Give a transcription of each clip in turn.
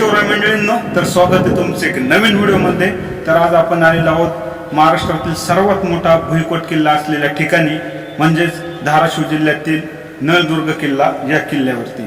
तर स्वागत आहे तुमचे एक नवीन व्हिडिओमध्ये. तर आज आपण आलेलो आहोत महाराष्ट्रातील सर्वात मोठा भुईकोट किल्ला असलेल्या ठिकाणी म्हणजेच धाराशिव जिल्ह्यातील नळदुर्ग किल्ला या किल्ल्यावरती.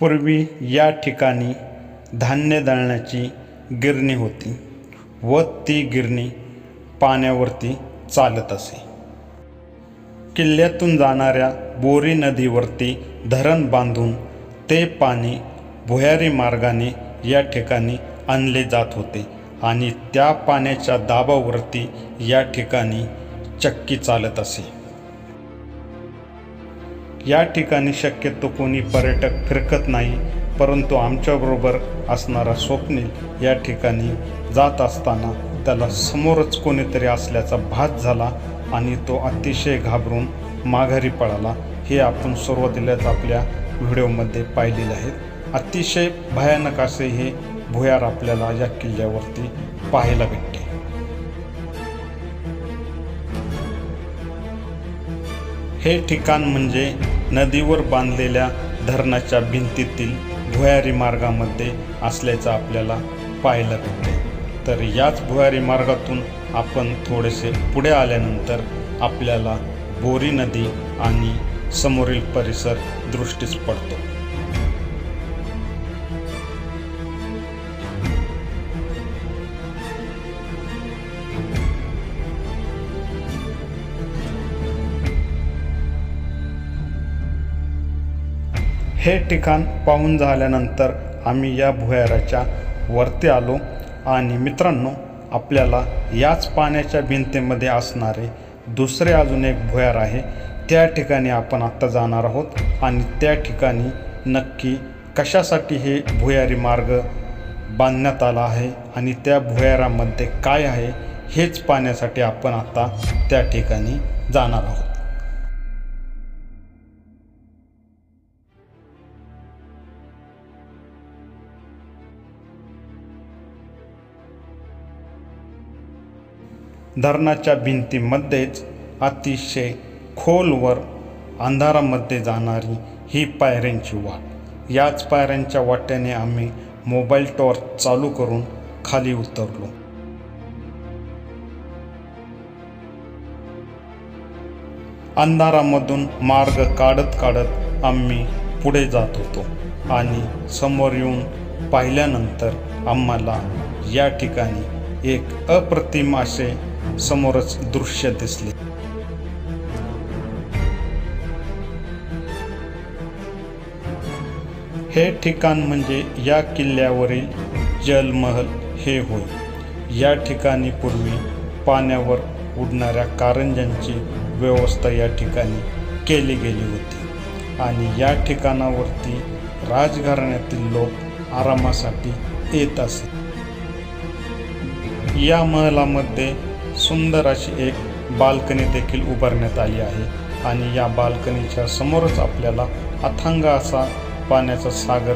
पूर्वी या ठिकाणी धान्य दळण्याची गिरणी होती व ती गिरणी पाण्यावरती चालत असे. किल्ल्यातून जाणाऱ्या बोरी नदीवरती धरण बांधून ते पाणी भुयारी मार्गाने या ठिकाणी आणले जात होते आणि त्या पाण्याच्या दाबावरती या ठिकाणी चक्की चालत असे. या ठिकाणी शक्यतो कोणी पर्यटक फिरकत नाही परंतु आमच्याबरोबर असणारा स्वप्नील या ठिकाणी जात असताना त्याला समोरच कोणीतरी असल्याचा भास झाला आणि तो अतिशय घाबरून माघारी पळाला. हे आपण सुरुवातीलाच आपल्या व्हिडिओमध्ये पाहिलेले आहेत. अतिशय भयानक असे हे भुयार आपल्याला या किल्ल्यावरती पाहायला भेटते. हे ठिकाण म्हणजे नदीवर बांधलेल्या धरणाच्या भिंतीतील भुयारी मार्गामध्ये असल्याचं आपल्याला पाहायला भेटते तर याच भुयारी मार्गातून आपण थोडेसे पुढे आल्यानंतर आपल्याला बोरी नदी आणि समोरील परिसर दृष्टीस पडतो. हे ठिकाण पाहून झाल्यानंतर आम्ही या भुयाराच्या वरती आलो आणि मित्रांनो आपल्याला याच पाण्याच्या भिंतीमध्ये असणारे दुसरे अजून एक भुयार आहे. त्या ठिकाणी आपण आत्ता जाणार आहोत आणि त्या ठिकाणी नक्की कशासाठी हे भुयारी मार्ग बांधण्यात आला आहे आणि त्या भुयारामध्ये काय आहे हेच पाहण्यासाठी आपण आता त्या ठिकाणी जाणार आहोत. धरणाच्या भिंतीमध्येच अतिशय खोलवर अंधारामध्ये जाणारी ही पायऱ्यांची वाट. याच पायऱ्यांच्या वाट्याने आम्ही मोबाईल टॉर्च चालू करून खाली उतरलो. अंधारामधून मार्ग काढत काढत आम्ही पुढे जात होतो आणि समोर येऊन पाहिल्यानंतर आम्हाला या ठिकाणी एक अप्रतिम असे समोरच दृश्य दिसले. हे ठिकाण म्हणजे या किल्ल्यावरील जलमहल हे होय. या ठिकाणी पूर्वी पाण्यावर उडणाऱ्या कारंजांची व्यवस्था या ठिकाणी केली गेली होती. आणि या ठिकाणावरती राजघराण्यातील लोक आरामासाठी येत असत या महलामध्ये सुंदर अशी एक बाल्कनी देखील उभारण्यात आली आहे आणि या बाल्कनीच्या समोरच आपल्याला अथांग असा पाण्याचा सागर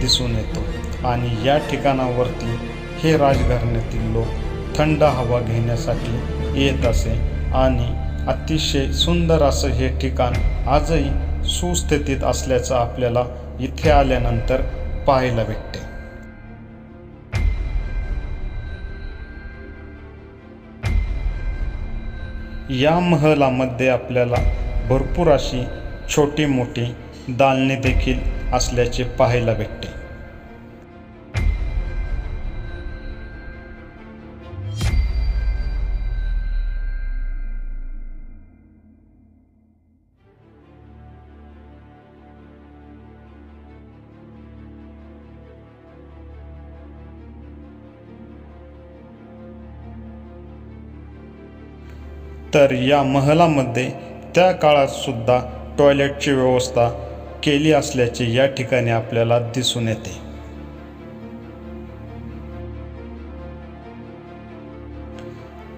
दिसून येतो. आणि या ठिकाणावरती हे राजघराण्यातील लोक थंड हवा घेण्यासाठी येत असे आणि अतिशय सुंदर असं हे ठिकाण आजही सुस्थितीत असल्याचं आपल्याला इथे आल्यानंतर पाहायला भेटते. या महलामध्ये आपल्याला भरपूर अशी छोटी मोठी दालने देखील असल्याचे पाहायला भेटते. तर या महलामध्ये त्या काळातसुद्धा टॉयलेटची व्यवस्था केली असल्याचे या ठिकाणी आपल्याला दिसून येते.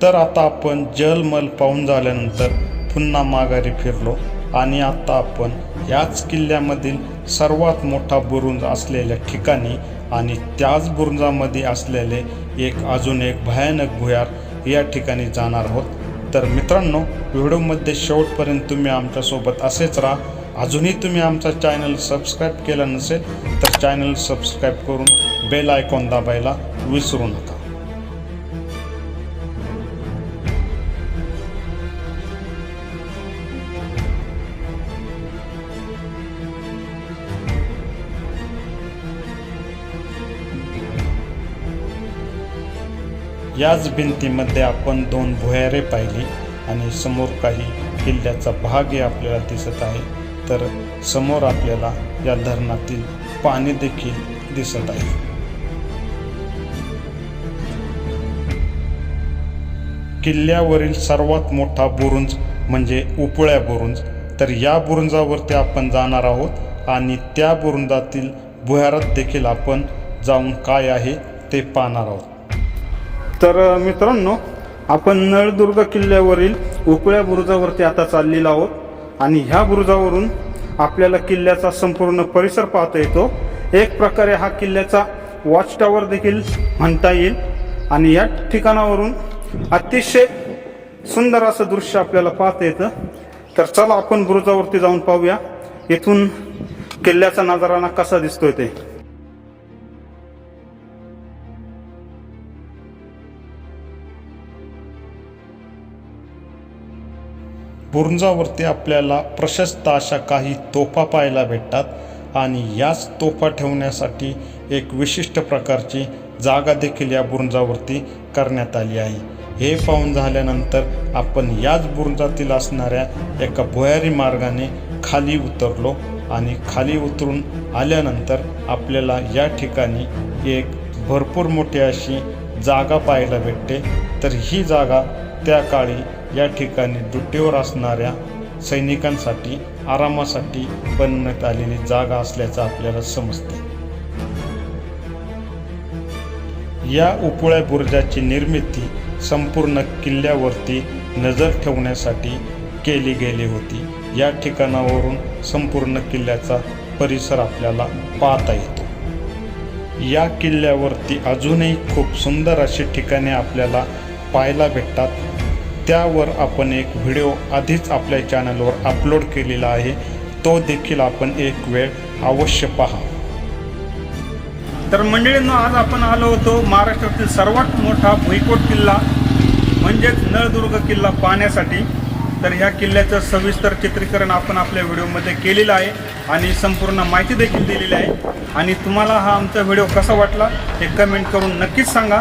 तर आता आपण जलमल पाहून झाल्यानंतर पुन्हा माघारी फिरलो आणि आता आपण याच किल्ल्यामधील सर्वात मोठा बुरुंज असलेल्या ठिकाणी आणि त्याच बुरुंजामध्ये असलेले एक अजून एक भयानक भुयार या ठिकाणी जाणार आहोत. तर मित्रांनो व्हिडिओमध्ये शेवटपर्यंत तुम्ही आमच्यासोबत असेच राहा. अजूनही तुम्ही आमचा चॅनल सबस्क्राईब केला नसेल तर चॅनल सबस्क्राईब करून बेल आयकॉन दाबायला विसरू नका. याच भिंतीमध्ये आपण दोन भुयारे पाहिली आणि समोर काही किल्ल्याचा भागही आपल्याला दिसत आहे. तर समोर आपल्याला या धरणातील पाणी देखील दिसत आहे. किल्ल्यावरील सर्वात मोठा बुरुंज म्हणजे उपळ्या बुरुंज. तर या बुरुंजावरती आपण जाणार आहोत आणि त्या बुरुंजातील भुयारात देखील आपण जाऊन काय आहे ते पाहणार आहोत. तर मित्रांनो आपण नळदुर्ग किल्ल्यावरील उपळ्या बुरुजावरती आता चाललेलो आहोत आणि ह्या बुरुजावरून आपल्याला किल्ल्याचा संपूर्ण परिसर पाहता येतो. एक प्रकारे हा किल्ल्याचा वॉच टॉवर देखील म्हणता येईल आणि या ठिकाणावरून अतिशय सुंदर असं दृश्य आपल्याला पाहता येतं. तर चला आपण बुरुजावरती जाऊन पाहूया. इथून किल्ल्याचा नजाराना कसा दिसतोय ते. बुरुंजावरती आपल्याला प्रशस्त अशा काही तोफा पाहायला भेटतात आणि याच तोफा ठेवण्यासाठी एक विशिष्ट प्रकारची जागा देखील या बुरुंजावरती करण्यात आली आहे. हे पाहून झाल्यानंतर आपण याच बुरुंजातील असणाऱ्या एका भुयारी मार्गाने खाली उतरलो आणि खाली उतरून आल्यानंतर आपल्याला या ठिकाणी एक भरपूर मोठी अशी जागा पाहायला भेटते. तर ही जागा त्या काळी या ठिकाणी ड्युटीवर असणाऱ्या सैनिकांसाठी आरामासाठी बनवण्यात आलेली जागा असल्याचं आपल्याला समजते या उपुळ्या बुर्जाची निर्मिती संपूर्ण किल्ल्यावरती नजर ठेवण्यासाठी केली गेली होती. या ठिकाणावरून संपूर्ण किल्ल्याचा परिसर आपल्याला पाहता येतो. या किल्ल्यावरती अजूनही खूप सुंदर अशी ठिकाणे आपल्याला पाहायला भेटतात. त्यावर आपण एक व्हिडिओ आधीच आपल्या चॅनलवर अपलोड केलेला आहे. तो देखील आपण एक वेळ अवश्य पहा. तर मंडळींनो आज आपण आलो होतो महाराष्ट्रातील सर्वात मोठा भुईकोट किल्ला म्हणजेच नळदुर्ग किल्ला पाहण्यासाठी. तर ह्या किल्ल्याचं सविस्तर चित्रीकरण आपण आपल्या व्हिडिओमध्ये केलेलं आहे आणि संपूर्ण माहिती देखील दिलेली आहे. आणि तुम्हाला हा आमचा व्हिडिओ कसा वाटला हे कमेंट करून नक्कीच सांगा.